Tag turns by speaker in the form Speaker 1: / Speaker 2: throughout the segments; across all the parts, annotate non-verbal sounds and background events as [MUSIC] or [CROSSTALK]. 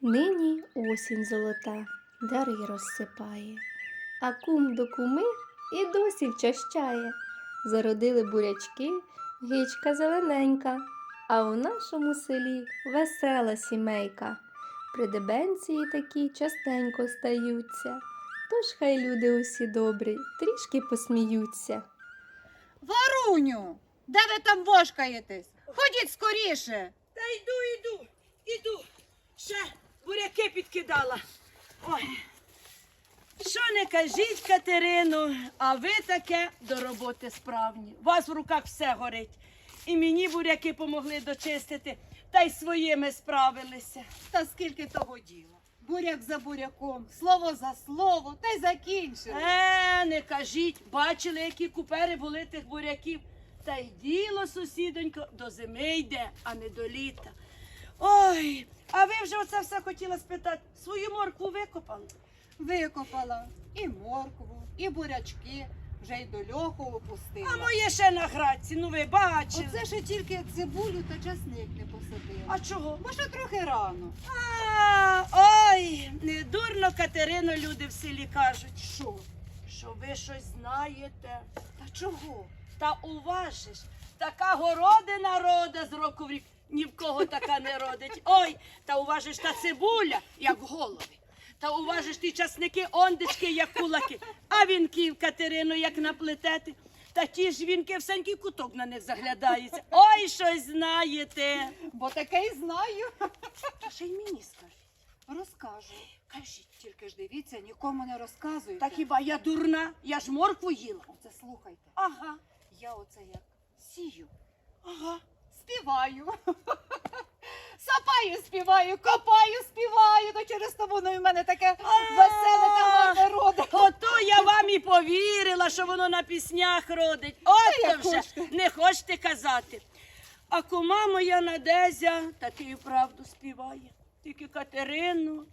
Speaker 1: Нині осінь золота, дари розсипає, а кум до куми і досі вчащає. Зародили бурячки, гічка зелененька, а у нашому селі весела сімейка. Придебенції такі частенько стаються, тож хай люди усі добрі, трішки посміються.
Speaker 2: Варуню, де ви там вошкаєтесь? Ходіть скоріше.
Speaker 3: Та йду, йду, йду. Ще буряки підкидала. Ой. Що не кажіть, Катерину, а ви таке до роботи справні. У вас в руках все горить. І мені буряки помогли дочистити, та й своїми справилися.
Speaker 2: Та скільки того діла? Буряк за буряком, слово за слово, та й закінчили.
Speaker 3: Е, не кажіть, бачили, які купери були тих буряків. Та й діло, сусідонько, до зими йде, а не до літа. Ой, а ви вже оце все хотіла спитати. Свою моркву викопали?
Speaker 2: Викопала і моркву, і бурячки, вже й до льоху опустила.
Speaker 3: А моє ще на градці, ну ви бачили.
Speaker 2: Оце ще тільки цибулю та часник не посадила.
Speaker 3: А чого?
Speaker 2: Бо ще трохи рано.
Speaker 3: А, ой, не дурно, Катерино, люди в селі кажуть.
Speaker 2: Що?
Speaker 3: Що ви щось знаєте?
Speaker 2: Та чого?
Speaker 3: Та уважиш, така городина рода з року в рік. Ні в кого така не родить. Ой, та уважиш та цибуля, як голови. Та уважиш ті часники, ондички, як кулаки, а вінків Катерину, як наплетети. Та ті ж вінки всенький куток на них заглядається. Ой, щось знаєте.
Speaker 2: Бо таке й знаю.
Speaker 3: Та ще й мені скажіть.
Speaker 2: Розкажу.
Speaker 3: Кажіть.
Speaker 2: Тільки ж дивіться, нікому не розказуйте.
Speaker 3: Та хіба я дурна? Я ж моркву їла.
Speaker 2: Оце слухайте.
Speaker 3: Ага,
Speaker 2: Я оце як сію,
Speaker 3: ага.
Speaker 2: Співаю. [LAUGHS] Сапаю співаю, копаю співаю, то через то воно і в мене таке веселе та гарне роде.
Speaker 3: Ото я вам і повірила, що воно на піснях родить. От
Speaker 2: Та
Speaker 3: то
Speaker 2: як
Speaker 3: вже
Speaker 2: хочете.
Speaker 3: не хочете казати. А кума моя Надезя таки і правду співає. Тільки Катерину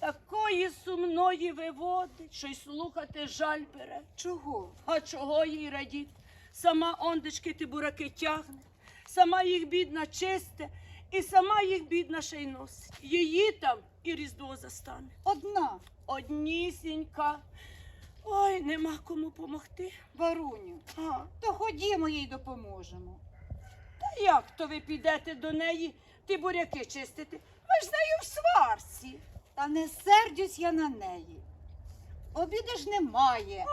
Speaker 3: такої сумної виводить, що й слухати жаль бере.
Speaker 2: Чого?
Speaker 3: А чого їй радіть? Сама ондечки ті бураки тягне, сама їх бідна чисте, і сама їх бідна ще й носить. Її там і різдво застане.
Speaker 2: Одна,
Speaker 3: Однісінька. Ой, нема кому помогти.
Speaker 2: Варуню,
Speaker 3: А,
Speaker 2: то ходімо їй допоможемо.
Speaker 3: та як то ви підете до неї ті буряки чистити? Ви ж з нею в сварці.
Speaker 2: Та не сердюсь я на неї. Обіди ж немає.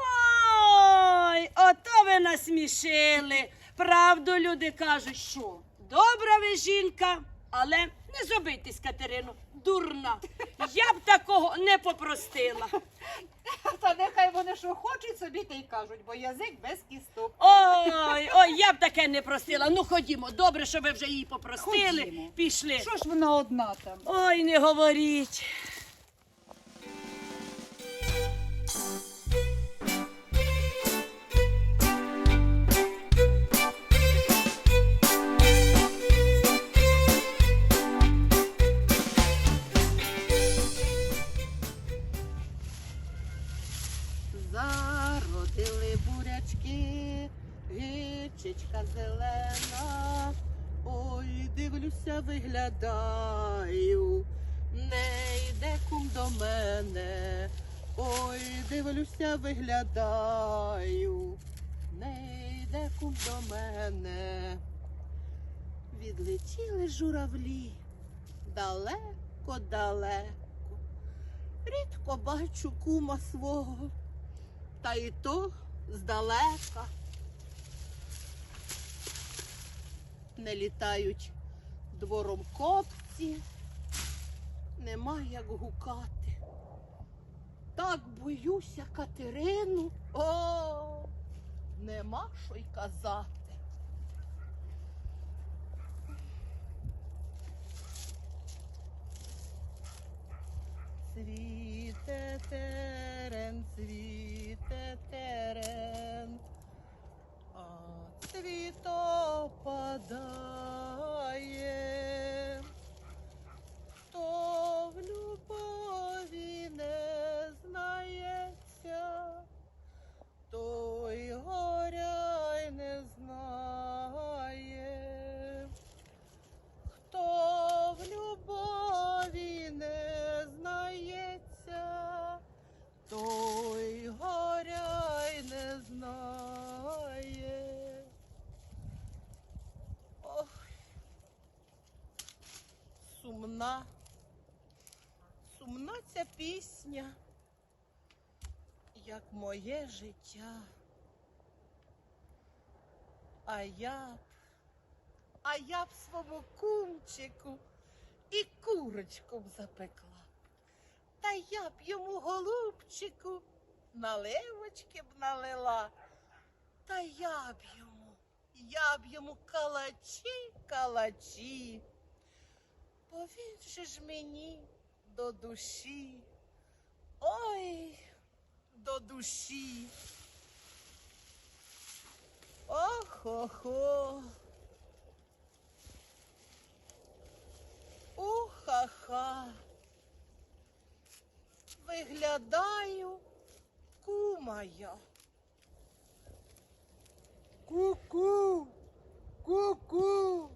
Speaker 3: Ой, ото ви насмішили. Правду люди кажуть,
Speaker 2: Що?
Speaker 3: добра ви жінка, але не зобийтесь, Катерину, дурна. Я б такого не попростила. [LAUGHS]
Speaker 2: Та нехай вони що хочуть собі, та й кажуть, бо язик без кісток.
Speaker 3: Ой, ой, я б таке не простила. Ну ходімо, добре, що ви вже її попростили.
Speaker 2: Ходімо.
Speaker 3: Пішли.
Speaker 2: Що ж вона одна там?
Speaker 3: Ой, не говоріть.
Speaker 2: Далеко. Рідко бачу кума свого, та й то здалека. Не літають двором копці, нема як гукати. Так боюся Катерину, о, нема що й казати. Цвіте терен, цвіте терен, а цвіто падає,
Speaker 4: пісня, як моє життя. А я б, а я б свому кумчику і курочку б запекла. Та я б йому голубчику наливочки б налила. Та я б йому, я б йому калачі, калачі. Бо ж мені до душі. Ой, до душі. Ох-хо-хо. Уха-ха. Виглядаю кумая.
Speaker 5: Ку-ку, ку-ку,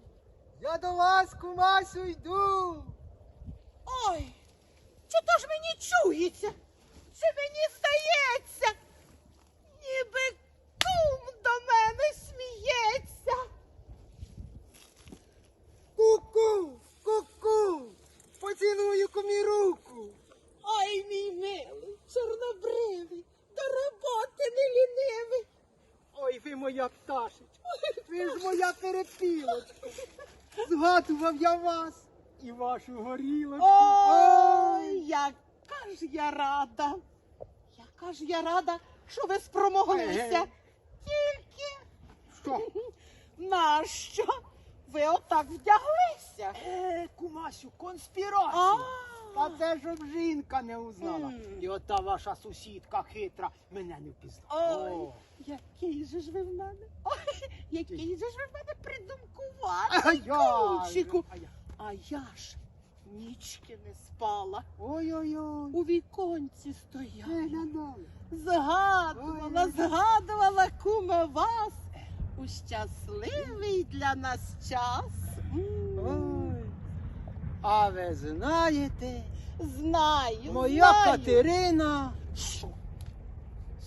Speaker 5: я до вас, кумасю, йду.
Speaker 4: Ой, чи то ж мені чується? Чи мені здається? Ніби кум до мене сміється.
Speaker 5: Ку-ку, ку-ку, поцілую кумі руку.
Speaker 4: Ой, мій милий, чорнобривий, до роботи не лінивий.
Speaker 5: Ой, ви моя пташечка, ви ж моя перепілочка. Згадував я вас і вашу горілочку.
Speaker 4: Яка ж я рада. Яка ж я рада, що ви спромоглися. Тільки
Speaker 5: Що? [LAUGHS]
Speaker 4: нащо ви отак вдяглися?
Speaker 5: Е, кумасю, конспірація. Та це щоб жінка не узнала. І ота ваша сусідка хитра мене не впізнала.
Speaker 4: Ой,
Speaker 5: О.
Speaker 4: який же ж ви в мене? Ой, який же ж ви в мене
Speaker 5: А
Speaker 4: придумкуватий,
Speaker 5: я,
Speaker 4: кумчику.
Speaker 5: а я.
Speaker 4: А я ж нічки не спала.
Speaker 5: Ой-ой-ой.
Speaker 4: У віконці стояла. Згадувала, згадувала куме вас у щасливий для нас час.
Speaker 5: Ой. А ви знаєте,
Speaker 4: Знаю,
Speaker 5: моя
Speaker 4: знаю.
Speaker 5: Катерина?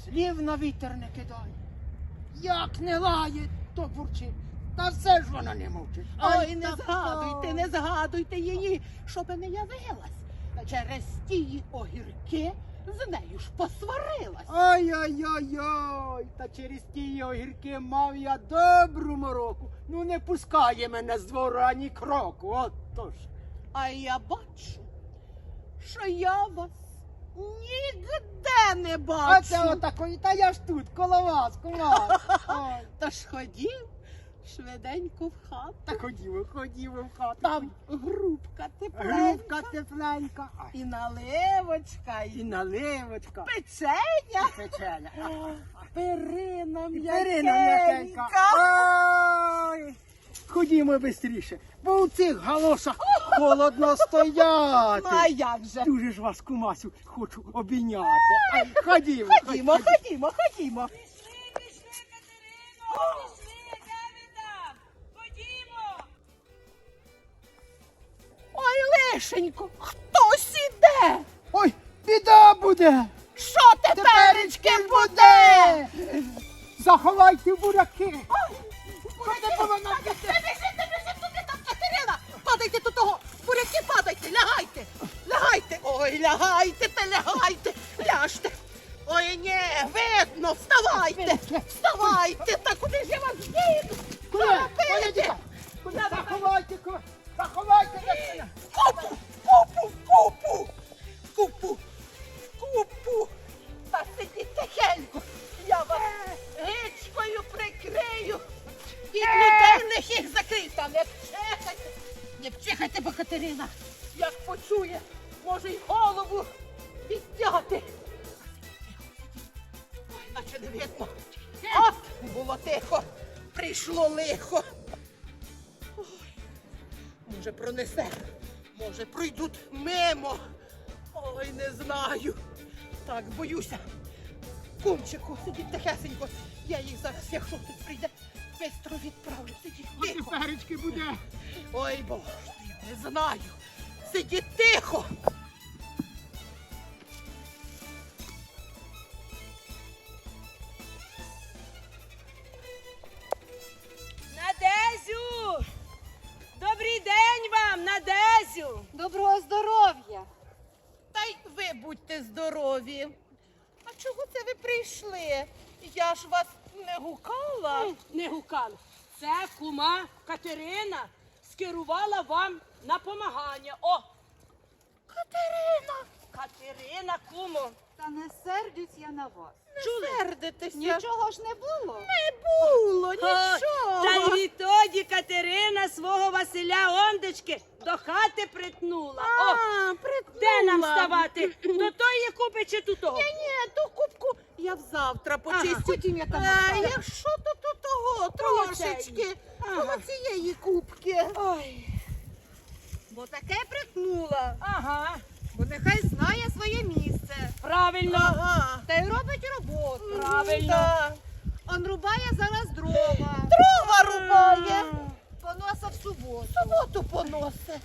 Speaker 5: Слів на вітер не кидає. Як не лає, то бурчить. Та все ж вона не мовчить.
Speaker 4: Ой, не
Speaker 5: та
Speaker 4: згадуйте, не згадуйте її, щоб не явилась. Через ті огірки з нею ж посварилась.
Speaker 5: Ой-ой-ой-ой, та через ті огірки мав я добру мороку. Ну не пускає мене з двору ані кроку. От то ж.
Speaker 4: А я бачу, що я вас ніде не
Speaker 5: А
Speaker 4: бачу.
Speaker 5: це отакої, та я ж тут, коло вас, коло вас. [LAUGHS] Ой.
Speaker 4: Тож ходів швиденько в хату.
Speaker 5: Та ходімо, ходімо в хату.
Speaker 4: Там грубка тепленька.
Speaker 5: Грубка тепленька. Ай,
Speaker 4: І наливочка,
Speaker 5: І
Speaker 4: і
Speaker 5: наливочка.
Speaker 4: печеня.
Speaker 5: Печеня.
Speaker 4: Перина
Speaker 5: м'якенька. Ой. Ходімо швидше, бо у цих галошах холодно
Speaker 4: Ну, а як же?
Speaker 5: Дуже ж вас, кумасю, хочу обійняти. Ай, ходімо,
Speaker 4: Ходімо, ходімо, ходімо. Ой, хтось іде.
Speaker 5: Ой, біда буде!
Speaker 4: Що теперечки буде?
Speaker 5: Заховайте буряки!
Speaker 4: Не вчихайте, бо Катерина! Як почує, може й голову відняти! Ой, наче не видно! От! Було тихо! Прийшло лихо! Ой, Може, пронесе, може, пройдуть мимо. Ой, не знаю. Так, боюся. Кумчику, сидіть тихесенько. Я їх зараз, якщо хтось прийде, бистро відправлю. Сидіть тихо.
Speaker 5: Буде!
Speaker 4: Ой, боже, не знаю. Сидіть тихо. Не.
Speaker 3: Це кума Катерина скерувала вам на помагання. О! Катерина! Катерина, кумо.
Speaker 2: Та не сердюсь я на вас.
Speaker 3: Чули?
Speaker 4: Сердитеся.
Speaker 2: Нічого ж не було.
Speaker 4: Не було,
Speaker 3: О,
Speaker 4: нічого.
Speaker 3: Та й відтоді Катерина свого Василя Ондечки до хати притнула. О,
Speaker 4: притнула.
Speaker 3: де нам ставати? До тої купи чи до того?
Speaker 4: Ні, ні, ту кубку я взавтра
Speaker 3: Ага.
Speaker 4: почистю.
Speaker 2: Потім я там
Speaker 4: Е, якщо то
Speaker 3: Коло
Speaker 4: цієї кубки.
Speaker 3: Ой.
Speaker 2: Бо таке притнула.
Speaker 3: Ага,
Speaker 2: Бо нехай знає своє місце.
Speaker 3: правильно.
Speaker 4: Ага.
Speaker 2: Та й робить роботу.
Speaker 3: Правильно.
Speaker 4: Так.
Speaker 2: Он рубає зараз дрова.
Speaker 4: Дрова рубає.
Speaker 2: Поноса в суботу.
Speaker 4: Суботу поносе.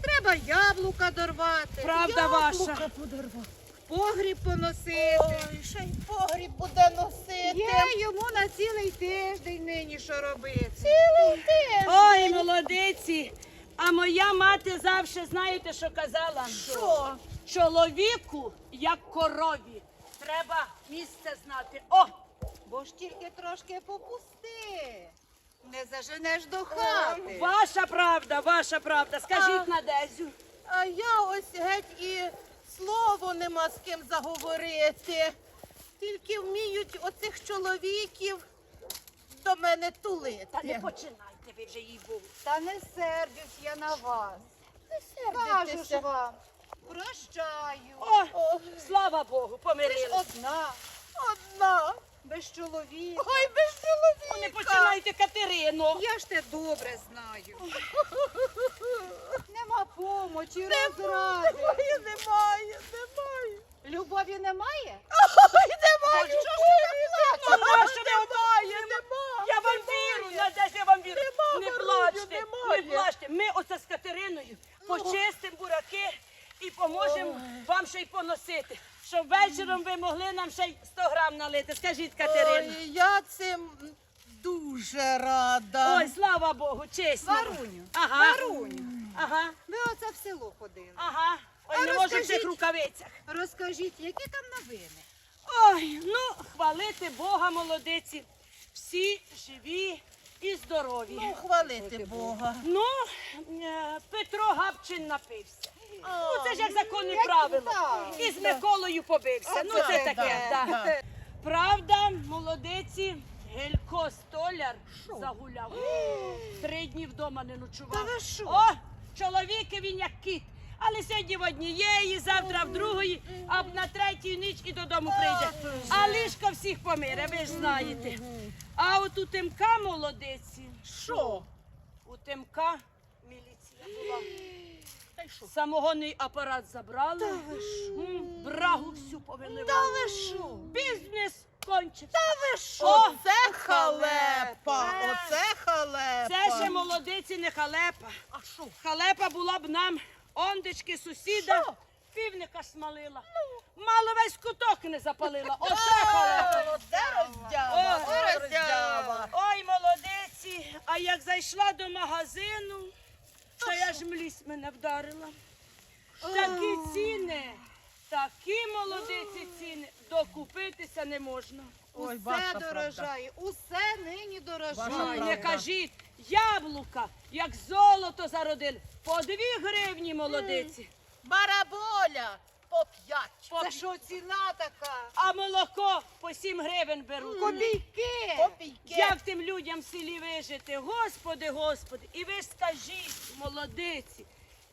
Speaker 2: Треба яблука дорвати.
Speaker 3: Правда ваша.
Speaker 4: Яблука подорвав.
Speaker 2: Погріб поносити.
Speaker 4: Ой, ще й погріб буде носити.
Speaker 2: Є йому на цілий тиждень нині що робити.
Speaker 4: Цілий день.
Speaker 3: Ой, молодиці. А моя мати завжди знаєте, що казала?
Speaker 4: Що?
Speaker 3: Чоловіку, як корові, треба місце знати. О!
Speaker 2: Бо ж тільки трошки попусти. Не заженеш до хати.
Speaker 3: Ваша правда, ваша правда. Скажіть
Speaker 4: А.
Speaker 3: Надезю.
Speaker 4: А я ось геть і слово нема з ким заговорити. Тільки вміють оцих чоловіків до мене тулити.
Speaker 3: Та не починайте ви вже їй був.
Speaker 2: Та не сердюсь я на вас.
Speaker 4: Не
Speaker 2: Кажу
Speaker 4: сердитеся.
Speaker 2: ж вам. Прощаю.
Speaker 3: О, слава Богу,
Speaker 2: Ти одна,
Speaker 4: одна.
Speaker 2: Без чоловіка.
Speaker 4: Ой, без чоловіка.
Speaker 3: Не починайте Катерину.
Speaker 2: Я ж те добре знаю. Нема помочі, розради.
Speaker 4: Немає, немає, немає.
Speaker 2: Любові немає?
Speaker 4: Ой, немає.
Speaker 2: Та що ж
Speaker 4: любові,
Speaker 3: Ну,
Speaker 4: немає, немає, немає.
Speaker 3: Я вам вірю, Надежда, я вам вірю. Не плачте, не плачте. Ми оце з Катериною почистимо бураки і поможемо вам ще й поносити. Щоб вечором ви могли нам ще й 100 грам налити. Скажіть, Катерина.
Speaker 4: Ой, я цим дуже рада.
Speaker 3: Ой, слава Богу, чесно.
Speaker 2: Варуню,
Speaker 3: Ага.
Speaker 2: Варуню,
Speaker 3: Ага,
Speaker 2: ви оце в село ходили.
Speaker 3: ага. Ой,
Speaker 2: А
Speaker 3: не можу в цих
Speaker 2: розкажіть.
Speaker 3: рукавицях.
Speaker 2: Розкажіть, які там новини?
Speaker 3: Ой, ну, хвалити Бога, молодиці. Всі живі і здорові.
Speaker 4: Ну, хвалити Бога.
Speaker 3: Ну, е, Петро Габчин напився. Ну, це ж як законне
Speaker 2: як
Speaker 3: правило. І з Миколою побився. Ну,
Speaker 4: це
Speaker 3: таке.
Speaker 4: да,
Speaker 3: да.
Speaker 4: да.
Speaker 3: Правда, молодиці, Гелько Столяр загуляв. [GASPS] Три дні вдома не ночував.
Speaker 2: Та ви що?
Speaker 3: О, чоловіки він як кіт. Але сьогодні в однієї, завтра в другої, а на третю ніч і додому прийде. А лишко всіх помире, ви ж знаєте. А от у Тимка молодиці,
Speaker 4: Що?
Speaker 3: у Тимка міліція була.
Speaker 4: Та й що?
Speaker 3: Самогонний апарат забрали. М, Брагу всю повели.
Speaker 4: Та ви що?
Speaker 3: Бізнес кончився.
Speaker 4: Та ви що?
Speaker 3: О,
Speaker 4: це халепа. Оце халепа.
Speaker 3: Це ще молодиці не халепа.
Speaker 4: А що?
Speaker 3: Халепа була б нам ондечки сусіда.
Speaker 4: Що?
Speaker 3: Півника смалила. Мало весь куток не запалила. Оце халепа.
Speaker 4: Оце роздява. Оце роздява.
Speaker 3: Ой, молодиці, а як зайшла до магазину, то я ж млість мене вдарила. Такі ціни, такі молодиці ціни, докупитися не можна.
Speaker 4: Ой,
Speaker 2: Усе
Speaker 4: ваша правда.
Speaker 2: дорожає, усе нині дорожає.
Speaker 4: Ваша
Speaker 3: Ой,
Speaker 4: правда.
Speaker 3: не кажіть, яблука, як золото зародили, по дві гривні молодиці.
Speaker 4: Бараболя по п'ять.
Speaker 2: Це що ціна така?
Speaker 3: А молоко по сім гривень беруть.
Speaker 2: Копійки.
Speaker 4: Копійки.
Speaker 3: Як тим людям в селі вижити? Господи, Господи, і ви скажіть, молодиці,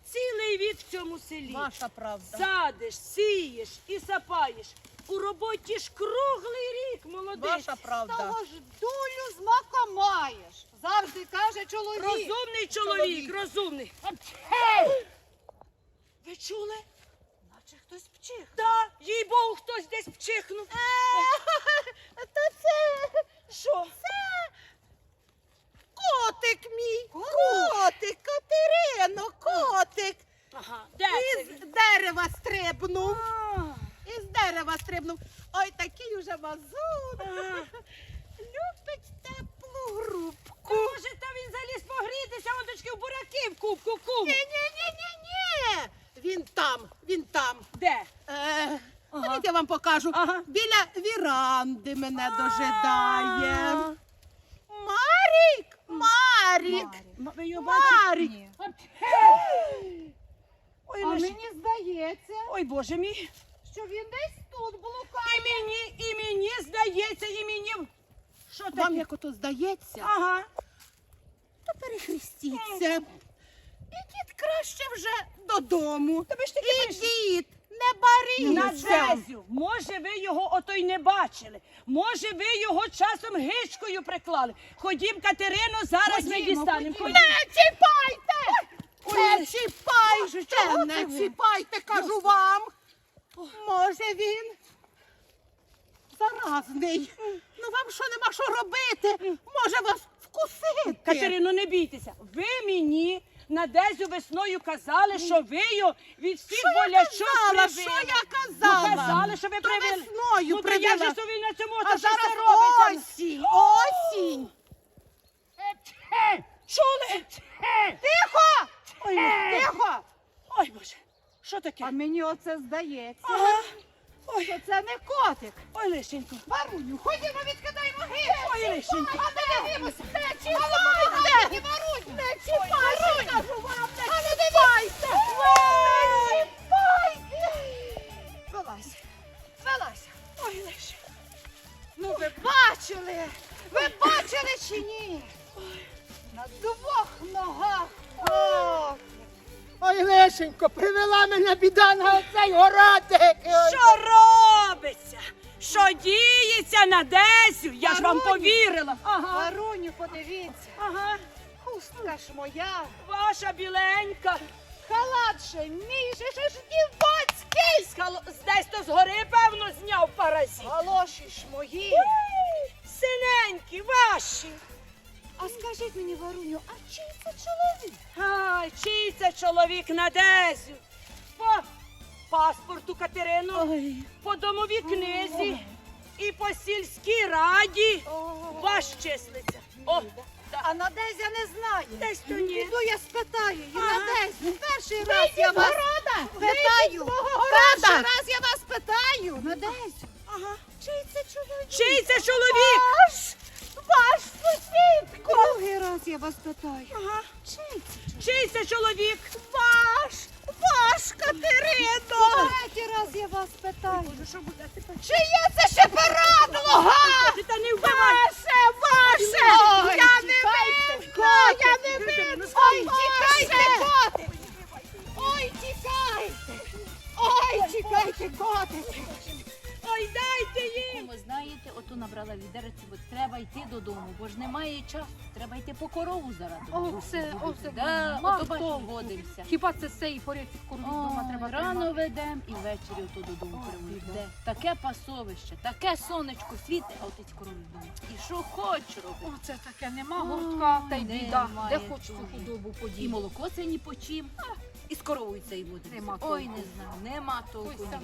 Speaker 3: цілий вік в цьому селі.
Speaker 4: Ваша правда.
Speaker 3: Садиш, сієш і сапаєш. У роботі ж круглий рік, молодиці.
Speaker 4: Ваша правда.
Speaker 2: Того ж долю з мака маєш. Завжди каже чоловік.
Speaker 3: Розумний чоловік,
Speaker 2: Чоловік.
Speaker 3: розумний. Ви чули?
Speaker 2: Наче
Speaker 3: Да, їй Богу, хтось десь вчихнув. [LAUGHS]
Speaker 4: Та це
Speaker 3: Що?
Speaker 4: котик мій. Котик, Катерино, котик.
Speaker 3: Ага, де це
Speaker 4: Із
Speaker 3: він?
Speaker 4: дерева стрибнув.
Speaker 3: А,
Speaker 4: Із дерева стрибнув. Ой, такий уже мазун.
Speaker 3: а.
Speaker 4: Любить теплу грубку.
Speaker 3: Може, та він заліз погрітися, ondочки в бураки в кубку кум.
Speaker 4: Е,
Speaker 3: Ага.
Speaker 4: Біля віранди мене дожидає. Марік! Марік!
Speaker 3: М- Ви його бачите?
Speaker 4: Марік!
Speaker 3: Ой,
Speaker 2: А
Speaker 3: Леся.
Speaker 2: мені здається,
Speaker 3: Ой, Боже мій.
Speaker 2: що він десь тут блукає.
Speaker 3: І мені, і мені здається, і мені. Що таке?
Speaker 4: Вам як ото здається,
Speaker 3: Ага.
Speaker 4: то перехрестіться. Ідіть краще вже додому.
Speaker 3: Та ви ж таки
Speaker 4: Ідіть, не баріться.
Speaker 3: Надезю, може ви його ото й не бачили. Може ви його часом гичкою приклали. Ходім, Катерино, зараз ми
Speaker 2: Ходімо,
Speaker 3: дістанемо.
Speaker 2: ходімо.
Speaker 4: Не чіпайте! Не чіпайте! Не
Speaker 2: ви?
Speaker 4: чіпайте, кажу вам. Може він заразний. Ну вам що нема що робити? Може вас вкусити?
Speaker 3: Катерино, не бійтеся. Ви мені Надезю весною казали, що ви його від всіх
Speaker 4: Що я
Speaker 3: болячок
Speaker 4: казала?
Speaker 3: привили.
Speaker 4: Що я казала?
Speaker 3: Ну, казали, що ви
Speaker 4: То весною
Speaker 3: ну, то як
Speaker 4: привила.
Speaker 3: же то ви на цьому,
Speaker 4: А
Speaker 3: то що
Speaker 4: зараз
Speaker 3: це робиться?
Speaker 4: осінь, осінь.
Speaker 3: Чули?
Speaker 4: Тихо!
Speaker 3: Ой,
Speaker 4: Тихо!
Speaker 3: ой, Боже, що таке?
Speaker 2: А мені оце здається,
Speaker 3: Ага. Ой,
Speaker 2: це не котик.
Speaker 3: ой, Лишенько.
Speaker 2: Варуню, ходімо, відкидаємо
Speaker 3: Ой. Лишенько.
Speaker 2: А не дивимося. Не чіпайте! Варунь, не чіпайте! Кажу вам, не чіпайте! Не чіпайте! Вилазь, вилазь.
Speaker 3: Ой, Лише.
Speaker 2: Ну ви бачили? Ви бачили чи ні? На двох ногах. О,
Speaker 5: Ой, Лешенько, привела мене біда на цей городик.
Speaker 3: Що робиться? Що діється на Десю? Я ж вам
Speaker 2: Варуню.
Speaker 3: повірила. Ага.
Speaker 2: Варуню, подивіться.
Speaker 3: Ага.
Speaker 2: Хустка ж моя.
Speaker 3: Ваша біленька.
Speaker 2: Халат ще мій, же ж дівоцький.
Speaker 3: З з Десь то згори, певно, зняв паразит.
Speaker 2: Галоші ж мої.
Speaker 3: Синенькі, ваші.
Speaker 2: А скажіть мені, Варуню, а чий це чоловік?
Speaker 3: Ай, чий це чоловік на Дезю? По паспорту Катерино, по домовій книзі і по сільській раді ваш числиться. О, да.
Speaker 2: А Надезя не знає.
Speaker 3: Десь то ні.
Speaker 2: Піду я спитаю її.
Speaker 3: Ага.
Speaker 2: Надезю, перший раз я вас питаю. Перший раз я вас питаю. Надезю,
Speaker 3: Ага.
Speaker 2: чий це чоловік?
Speaker 3: Чий це чоловік?
Speaker 2: Ваш, ваш сусід. Другий раз я вас питаю.
Speaker 3: Ага.
Speaker 2: Чий це?
Speaker 3: Чий це чоловік?
Speaker 2: Ваш, ваш Катерино. Третій раз я вас питаю.
Speaker 3: Що буде тепер?
Speaker 2: Чиє це ще порадлога?
Speaker 3: Ти та не вбивай!
Speaker 2: Ваше, ваше!
Speaker 3: Ой,
Speaker 2: я не
Speaker 3: тікайте,
Speaker 2: винна! Я не винна!
Speaker 3: скажіть.
Speaker 2: Ой, тікайте, котик! Ой, тікайте! Ой, тікайте, котик!
Speaker 3: Ой, дайте їм!
Speaker 6: Ви знаєте, ото набрала відерець, бо треба йти додому, бо ж немає часу. Треба йти по корову зараз.
Speaker 7: О, це, о, це,
Speaker 6: Да,
Speaker 7: мало
Speaker 6: ото бачиш,
Speaker 7: того. Хіба це все і порядки корові вдома треба
Speaker 6: рано
Speaker 7: тримати?
Speaker 6: ведемо і ввечері ото додому приводимо. Таке пасовище, таке сонечко світить, а отець корові вдома. І що хоч
Speaker 7: О, це таке, нема гуртка, та й біда. Де хоч ту
Speaker 6: того.
Speaker 7: худобу
Speaker 6: І молоко це ні по чим, і з коровою це і водиться.
Speaker 7: Нема
Speaker 6: Ой,
Speaker 7: толку.
Speaker 6: не знаю, нема толку. Ні.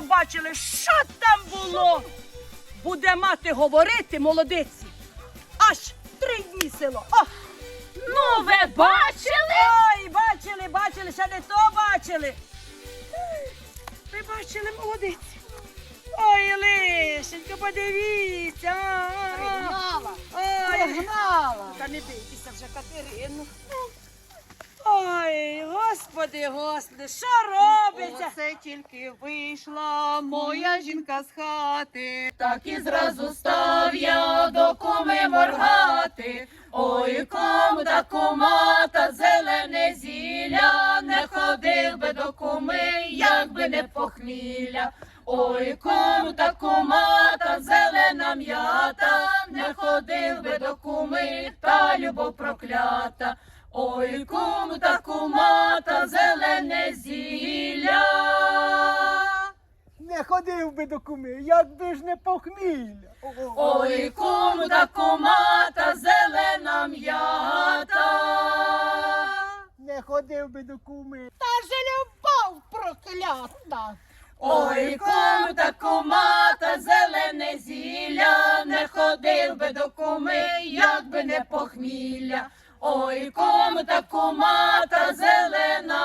Speaker 3: Молодиці, що бачили, що там було? Буде мати говорити, молодиці. Аж три дні село. О! Ну, ви бачили? Ой, бачили, бачили, ще не то бачили. Ви бачили, молодиці. Ой, лишенько, подивіться.
Speaker 2: Пригнала!
Speaker 3: Ой,
Speaker 2: Пригнала!
Speaker 3: та не бійтеся вже, Катерину. Ой, господи, господи, що робиться?
Speaker 2: Оце тільки вийшла моя жінка з хати.
Speaker 6: Так і зразу став я до куми моргати. Ой, ком да кума, та зелене зілля, не ходив би до куми, як би не похмілля. Ой, кум та кума, та зелена м'ята, не ходив би до куми, та любов проклята. Ой, кум та кума, та зелене зілля.
Speaker 5: Не ходив би до куми, якби ж не похмілля.
Speaker 6: Ой, кум та кума, зелена м'ята.
Speaker 5: Не ходив би до куми. Та ж любов проклята.
Speaker 6: Ой, кум та кума, та зелене зілля, не ходив би до куми, як би не похмілля. Ой, ком та кумата зелена